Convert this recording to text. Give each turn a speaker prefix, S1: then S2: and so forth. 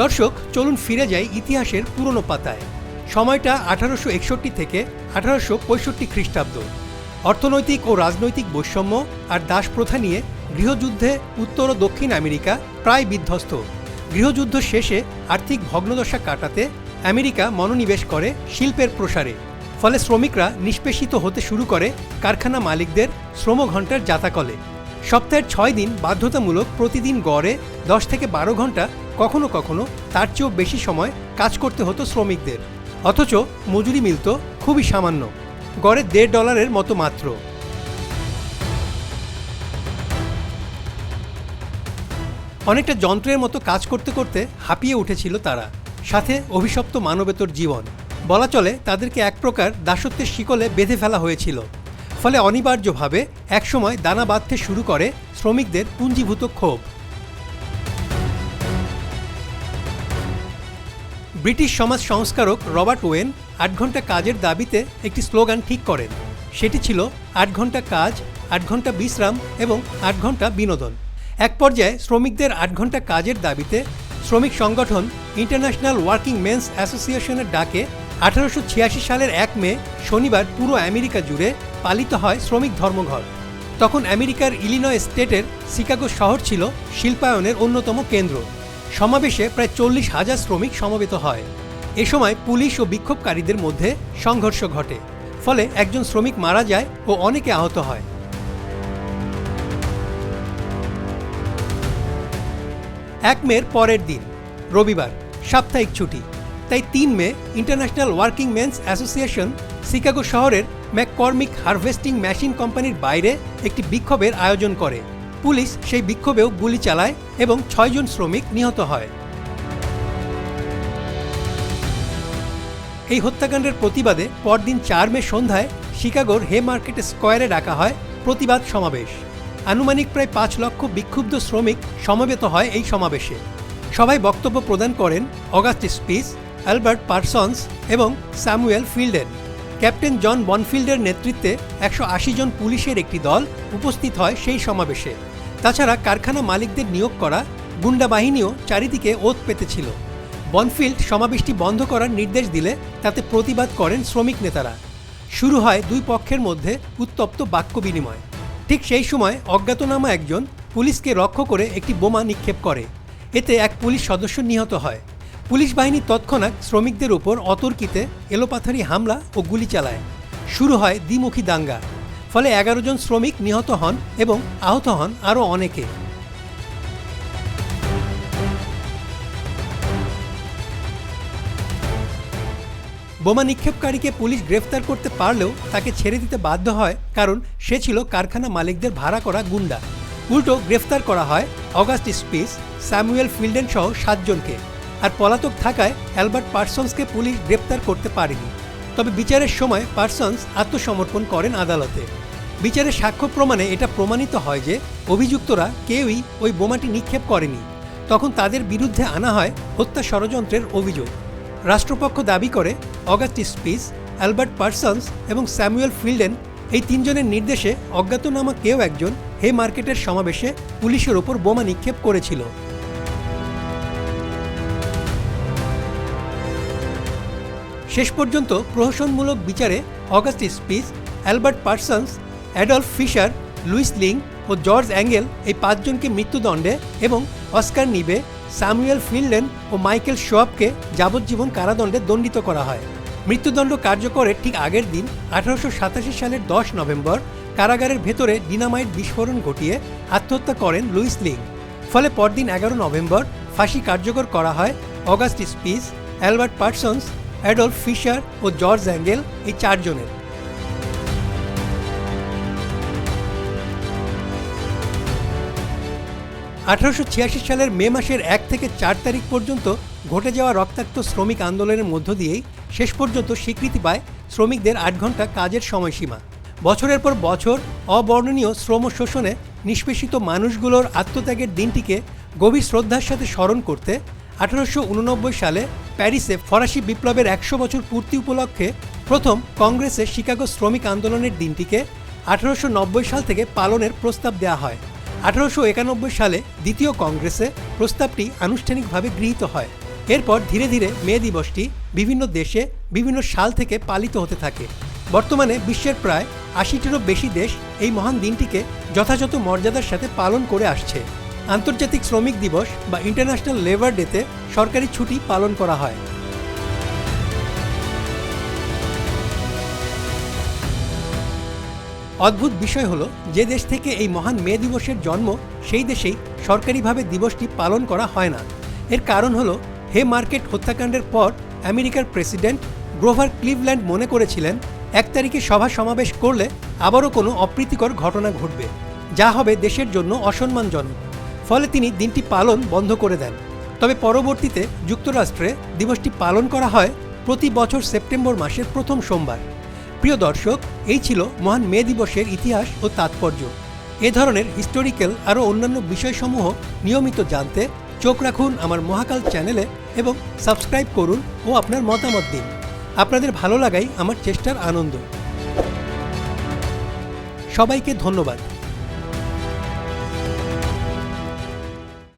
S1: দর্শক, চলুন ফিরে যাই ইতিহাসের পুরনো পাতায়। সময়টা আঠারোশো একষট্টি থেকে আঠারোশো পঁয়ষট্টি খ্রিস্টাব্দ। অর্থনৈতিক ও রাজনৈতিক বৈষম্য আর দাস প্রথা নিয়ে গৃহযুদ্ধে উত্তর ও দক্ষিণ আমেরিকা প্রায় বিধ্বস্ত। গৃহযুদ্ধ শেষে আর্থিক ভগ্নদশা কাটাতে আমেরিকা মনোনিবেশ করে শিল্পের প্রসারে। ফলে শ্রমিকরা নিষ্পেষিত হতে শুরু করে কারখানা মালিকদের শ্রমঘণ্টার জাতাকলে সপ্তাহের ছয় দিন বাধ্যতামূলক প্রতিদিন গড়ে দশ থেকে বারো ঘণ্টা কখনো কখনো তার চেয়েও বেশি সময় কাজ করতে হতো শ্রমিকদের। অথচ মজুরি মিলত খুবই সামান্য, গড়ে দেড় ডলারের মতো মাত্র। অনেকটা যন্ত্রের মতো কাজ করতে করতে হাঁপিয়ে উঠেছিল তারা। সাথে অভিশপ্ত মানবেতর জীবন। বলা চলে তাদেরকে এক প্রকার দাসত্বের শিকলে বেঁধে ফেলা হয়েছিল। ফলে অনিবার্যভাবে একসময় দানা বাঁধতে শুরু করে শ্রমিকদের পুঞ্জীভূত ক্ষোভ। ব্রিটিশ সমাজ সংস্কারক রবার্ট ওয়েন আট ঘণ্টা কাজের দাবিতে একটি স্লোগান ঠিক করেন। সেটি ছিল, আট ঘণ্টা কাজ, আট ঘণ্টা বিশ্রাম এবং আট ঘণ্টা বিনোদন। এক পর্যায়ে শ্রমিকদের আট ঘণ্টা কাজের দাবিতে শ্রমিক সংগঠন ইন্টারন্যাশনাল ওয়ার্কিং মেন্স অ্যাসোসিয়েশনের ডাকে আঠারোশো ছিয়াশি সালের এক মে, শনিবার পুরো আমেরিকা জুড়ে পালিত হয় শ্রমিক ধর্মঘট। তখন আমেরিকার ইলিনয় স্টেটের শিকাগো শহর ছিল শিল্পায়নের অন্যতম কেন্দ্র। সমাবেশে প্রায় চল্লিশ হাজার শ্রমিক সমবেত হয়। এ সময় পুলিশ ও বিক্ষোভকারীদের মধ্যে সংঘর্ষ ঘটে, ফলে একজন শ্রমিক মারা যায় ও অনেকে আহত হয়। এক মের পরের দিন, রবিবার, সাপ্তাহিক ছুটি। তাই তিন May international working men's association Chicago শহরের ম্যাককর্মিক হারভেস্টিং মেশিন কোম্পানির বাইরে একটি বিক্ষোভের আয়োজন করে। পুলিশ সেই বিক্ষোভেও গুলি চালায় এবং ছয়জন শ্রমিক নিহত হয়। এই হত্যাকাণ্ডের প্রতিবাদে পরদিন চার মে সন্ধ্যায় শিকাগোর হে মার্কেট স্কোয়ারে ডাকা হয় প্রতিবাদ সমাবেশ। আনুমানিক প্রায় পাঁচ লক্ষ বিক্ষুব্ধ শ্রমিক সমবেত হয় এই সমাবেশে। সবাই বক্তব্য প্রদান করেন অগাস্ট স্পিস, অ্যালবার্ট পার্সন্স এবং স্যামুয়েল ফিল্ডেন। ক্যাপ্টেন জন বনফিল্ডের নেতৃত্বে একশো আশি জন পুলিশের একটি দল উপস্থিত হয় সেই সমাবেশে। তাছাড়া কারখানা মালিকদের নিয়োগ করা, গুন্ডা বাহিনীও চারিদিকে ওত পেতেছিল বনফিল্ড সমাবেশটি বন্ধ করার নির্দেশ দিলে তাতে প্রতিবাদ করেন শ্রমিক নেতারা। শুরু হয় দুই পক্ষের মধ্যে উত্তপ্ত বাক্য বিনিময়। ঠিক সেই সময় অজ্ঞাতনামা একজন পুলিশকে রক্ষ করে একটি বোমা নিক্ষেপ করে। এতে এক পুলিশ সদস্য নিহত হয়। পুলিশ বাহিনী তৎক্ষণাৎ শ্রমিকদের উপর অতর্কিতে এলোপাথারি হামলা ও গুলি চালায়। শুরু হয় দ্বিমুখী দাঙ্গা। ফলে এগারো জন শ্রমিক নিহত হন এবং আহত হন আরও অনেকে। বোমা নিক্ষেপকারীকে পুলিশ গ্রেফতার করতে পারলেও তাকে ছেড়ে দিতে বাধ্য হয় কারণ সে ছিল কারখানা মালিকদের ভাড়া করা গুন্ডা। উল্টো গ্রেফতার করা হয় অগাস্ট স্পিস, স্যামুয়েল ফিল্ডেন সহ সাতজনকে আর পলাতক থাকায় অ্যালবার্ট পার্সন্সকে পুলিশ গ্রেপ্তার করতে পারেনি। তবে বিচারের সময় পার্সন্স আত্মসমর্পণ করেন আদালতে। বিচারের সাক্ষ্য প্রমাণে এটা প্রমাণিত হয় যে অভিযুক্তরা কেউই ওই বোমাটি নিক্ষেপ করেনি। তখন তাদের বিরুদ্ধে আনা হয় হত্যা ষড়যন্ত্রের অভিযোগ। রাষ্ট্রপক্ষ দাবি করে অগাস্ট স্পিস, অ্যালবার্ট পার্সন্স এবং স্যামুয়েল ফিল্ডেন এই তিনজনের নির্দেশে অজ্ঞাতনামা কেউ একজন হে মার্কেটের সমাবেশে পুলিশের ওপর বোমা নিক্ষেপ করেছিল। শেষ পর্যন্ত প্রহসনমূলক বিচারে August Spies, Albert Parsons Adolph Fischer, Louis Lingg ও জর্জ অ্যাঙ্গেল এই পাঁচজনকে মৃত্যুদণ্ডে এবং অস্কার নিবে স্যামুয়েল ফিল্ডেন ও মাইকেল শোয়াবকে যাবজ্জীবন কারাদণ্ডে দণ্ডিত করা হয়। মৃত্যুদণ্ড কার্যকরের ঠিক আগের দিন, আঠারোশো সাতাশি সালের দশ নভেম্বর, কারাগারের ভেতরে ডিনামাইট বিস্ফোরণ ঘটিয়ে আত্মহত্যা করেন লুইস লিং। ফলে পরদিন এগারো নভেম্বর ফাঁসি কার্যকর করা হয় August Spies Albert Parsons, Adolph Fischer ও জর্জ অ্যাঙ্গেল এই চারজনের। আঠারোশো ছিয়াশি সালের মে মাসের এক থেকে চার তারিখ পর্যন্ত ঘটে যাওয়া রক্তাক্ত শ্রমিক আন্দোলনের মধ্য দিয়েই শেষ পর্যন্ত স্বীকৃতি পায় শ্রমিকদের আট ঘণ্টা কাজের সময়সীমা। বছরের পর বছর অবর্ণনীয় শ্রম শোষণে নিষ্পেষিত মানুষগুলোর আত্মত্যাগের দিনটিকে গভীর শ্রদ্ধার সাথে স্মরণ করতে আঠারোশো উননব্বই সালে প্যারিসে ফরাসি বিপ্লবের একশো বছর পূর্তি উপলক্ষে প্রথম কংগ্রেসে শিকাগো শ্রমিক আন্দোলনের দিনটিকে আঠারোশো নব্বই সাল থেকে পালনের প্রস্তাব দেওয়া হয়। আঠারোশো একানব্বই সালে দ্বিতীয় কংগ্রেসে প্রস্তাবটি আনুষ্ঠানিকভাবে গৃহীত হয়। এরপর ধীরে ধীরে মে দিবসটি বিভিন্ন দেশে বিভিন্ন সাল থেকে পালিত হতে থাকে। বর্তমানে বিশ্বের প্রায় আশিটিরও বেশি দেশ এই মহান দিনটিকে যথাযথ মর্যাদার সাথে পালন করে আসছে। আন্তর্জাতিক শ্রমিক দিবস বা ইন্টারন্যাশনাল লেবার ডেতে সরকারি ছুটি পালন করা হয়। অদ্ভুত বিষয় হলো, যে দেশ থেকে এই মহান মে দিবসের জন্ম, সেই দেশেই সরকারিভাবে দিবসটি পালন করা হয় না। এর কারণ হলো, হে মার্কেট হত্যাকাণ্ডের পর আমেরিকার প্রেসিডেন্ট গ্রোভার ক্লিভল্যান্ড মনে করেছিলেন, এক তারিখে সভা সমাবেশ করলে আবারও কোনো অপ্রীতিকর ঘটনা ঘটবে। যা হবে দেশের জন্য অসম্মানজনক। ফলে তিনি দিনটি পালন বন্ধ করে দেন। তবে পরবর্তীতে যুক্তরাষ্ট্রে দিবসটি পালন করা হয় প্রতি বছর সেপ্টেম্বর মাসের প্রথম সোমবার। প্রিয় দর্শক, এই ছিল মহান মে দিবসের ইতিহাস ও তাৎপর্য। এ ধরনের হিস্টোরিক্যাল আরও অন্যান্য বিষয়সমূহ নিয়মিত জানতে চোখ রাখুন আমার মহাকাল চ্যানেলে এবং সাবস্ক্রাইব করুন ও আপনার মতামত দিন। আপনাদের ভালো লাগাই আমার চেষ্টার আনন্দ। সবাইকে ধন্যবাদ।